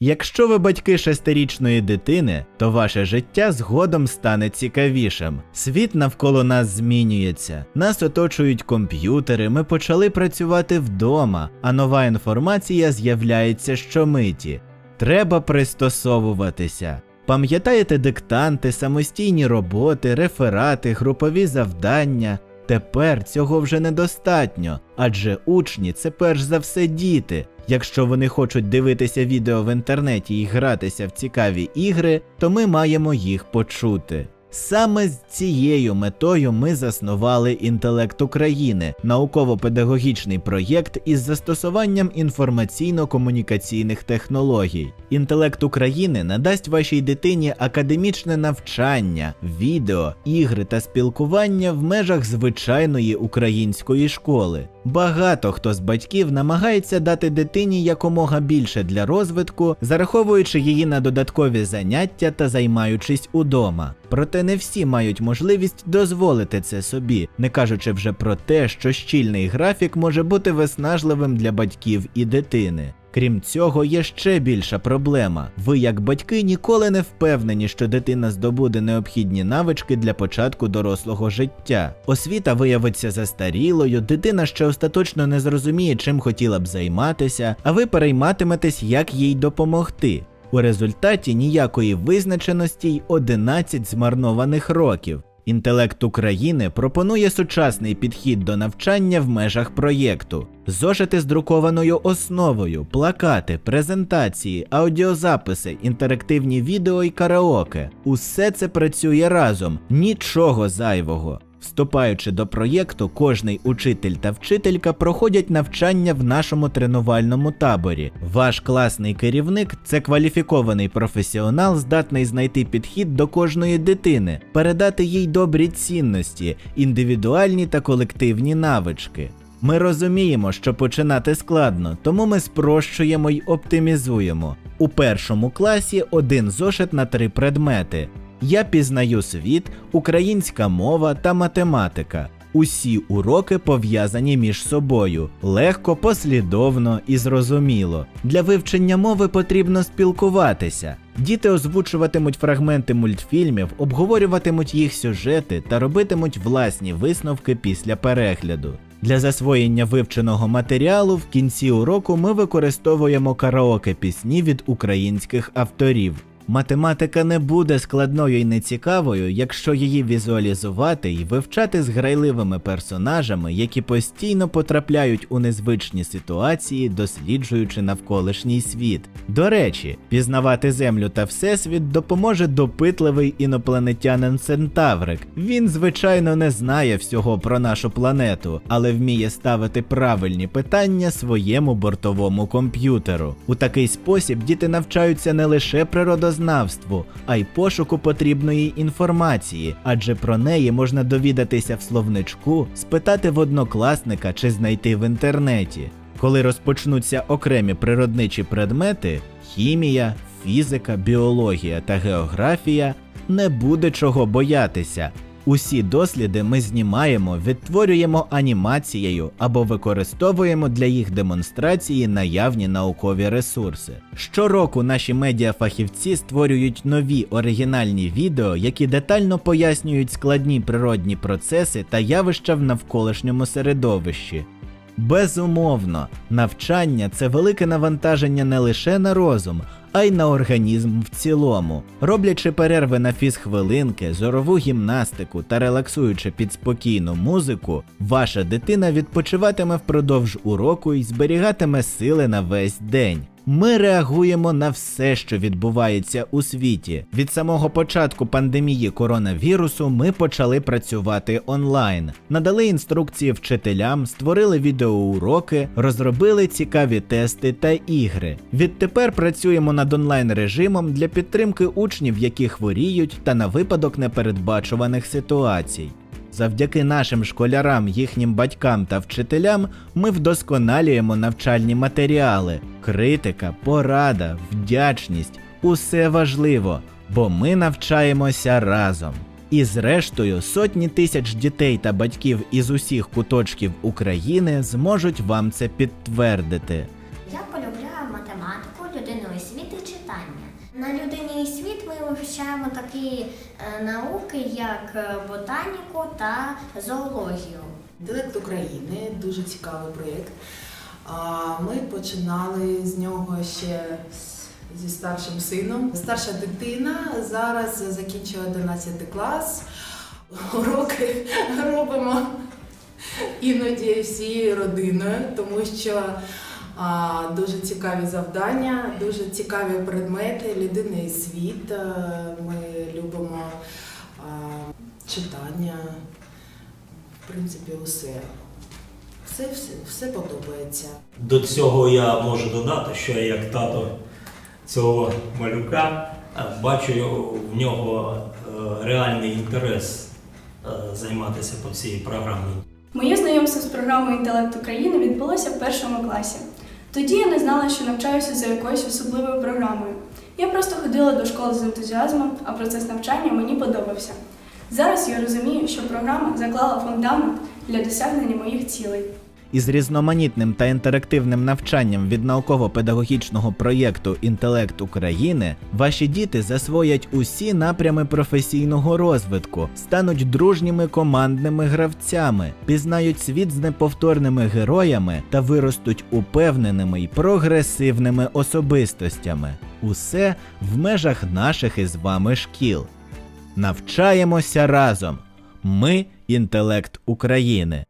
Якщо ви батьки шестирічної дитини, то ваше життя згодом стане цікавішим. Світ навколо нас змінюється. Нас оточують комп'ютери, ми почали працювати вдома, а нова інформація з'являється щомиті. Треба пристосовуватися. Пам'ятаєте диктанти, самостійні роботи, реферати, групові завдання? Тепер цього вже недостатньо, адже учні це перш за все діти. Якщо вони хочуть дивитися відео в інтернеті і гратися в цікаві ігри, то ми маємо їх почути. Саме з цією метою ми заснували інтелект України, науково-педагогічний проєкт із застосуванням інформаційно-комунікаційних технологій. Інтелект України надасть вашій дитині академічне навчання, відео, ігри та спілкування в межах звичайної української школи. Багато хто з батьків намагається дати дитині якомога більше для розвитку, зараховуючи її на додаткові заняття та займаючись удома. Проте не всі мають можливість дозволити це собі, не кажучи вже про те, що щільний графік може бути виснажливим для батьків і дитини. Крім цього, є ще більша проблема. Ви, як батьки, ніколи не впевнені, що дитина здобуде необхідні навички для початку дорослого життя. Освіта виявиться застарілою, дитина ще остаточно не зрозуміє, чим хотіла б займатися, а ви перейматиметесь, як їй допомогти. У результаті ніякої визначеності й 11 змарнованих років. Інтелект України пропонує сучасний підхід до навчання в межах проєкту, зошити з друкованою основою, плакати, презентації, аудіозаписи, інтерактивні відео і караоке. Усе це працює разом, нічого зайвого. Вступаючи до проєкту, кожний учитель та вчителька проходять навчання в нашому тренувальному таборі. Ваш класний керівник це кваліфікований професіонал, здатний знайти підхід до кожної дитини, передати їй добрі цінності, індивідуальні та колективні навички. Ми розуміємо, що починати складно, тому ми спрощуємо й оптимізуємо. У першому класі один зошит на три предмети. Я пізнаю світ, українська мова та математика. Усі уроки пов'язані між собою, легко, послідовно і зрозуміло. Для вивчення мови потрібно спілкуватися. Діти озвучуватимуть фрагменти мультфільмів, обговорюватимуть їх сюжети та робитимуть власні висновки після перегляду. Для засвоєння вивченого матеріалу в кінці уроку ми використовуємо караоке пісні від українських авторів. Математика не буде складною і нецікавою, якщо її візуалізувати і вивчати з грайливими персонажами, які постійно потрапляють у незвичні ситуації, досліджуючи навколишній світ. До речі, пізнавати Землю та Всесвіт допоможе допитливий інопланетянин Центаврик. Він, звичайно, не знає всього про нашу планету, але вміє ставити правильні питання своєму бортовому комп'ютеру. У такий спосіб діти навчаються не лише природознавству, а й пошуку потрібної інформації, адже про неї можна довідатися в словничку, спитати в однокласника чи знайти в інтернеті. Коли розпочнуться окремі природничі предмети хімія, фізика, біологія та географія, не буде чого боятися. Усі досліди ми знімаємо, відтворюємо анімацією або використовуємо для їх демонстрації наявні наукові ресурси. Щороку наші медіафахівці створюють нові оригінальні відео, які детально пояснюють складні природні процеси та явища в навколишньому середовищі. Безумовно, навчання це велике навантаження не лише на розум, а й на організм в цілому. Роблячи перерви на фізхвилинки, зорову гімнастику та релаксуючи під спокійну музику, ваша дитина відпочиватиме впродовж уроку і зберігатиме сили на весь день. Ми реагуємо на все, що відбувається у світі. Від самого початку пандемії коронавірусу ми почали працювати онлайн, надали інструкції вчителям, створили відеоуроки, розробили цікаві тести та ігри. Відтепер працюємо над онлайн режимом для підтримки учнів, які хворіють, та на випадок непередбачуваних ситуацій. Завдяки нашим школярам, їхнім батькам та вчителям ми вдосконалюємо навчальні матеріали. Критика, порада, вдячність усе важливо, бо ми навчаємося разом. І зрештою, сотні тисяч дітей та батьків із усіх куточків України зможуть вам це підтвердити. Я полюбляю математику, людину освіти чи На людині і світ ми вивчаємо такі е, науки, як е, ботаніку та зоологію. Інтелект України дуже цікавий проєкт. Ми починали з нього ще зі старшим сином. Старша дитина зараз закінчує 11 клас. Уроки робимо іноді всією родиною, тому що дуже цікаві завдання, дуже цікаві предмети, людина і світ. Е, Ми любимо читання, в принципі, усе. Все, все, все подобається. До цього я можу додати, що я як тато цього малюка е, бачу в нього е, реальний інтерес займатися по цій програмі. Моє знайомство з програмою Інтелект України відбулося в першому класі. Тоді я не знала, що навчаюся за якоюсь особливою програмою. Я просто ходила до школи з ентузіазмом, а процес навчання мені подобався. Зараз я розумію, що програма заклала фундамент для досягнення моїх цілей. Із різноманітним та інтерактивним навчанням від науково-педагогічного проєкту Інтелект України ваші діти засвоять усі напрями професійного розвитку, стануть дружніми командними гравцями, пізнають світ з неповторними героями та виростуть упевненими й прогресивними особистостями. Усе в межах наших із вами шкіл. Навчаємося разом. Ми інтелект України.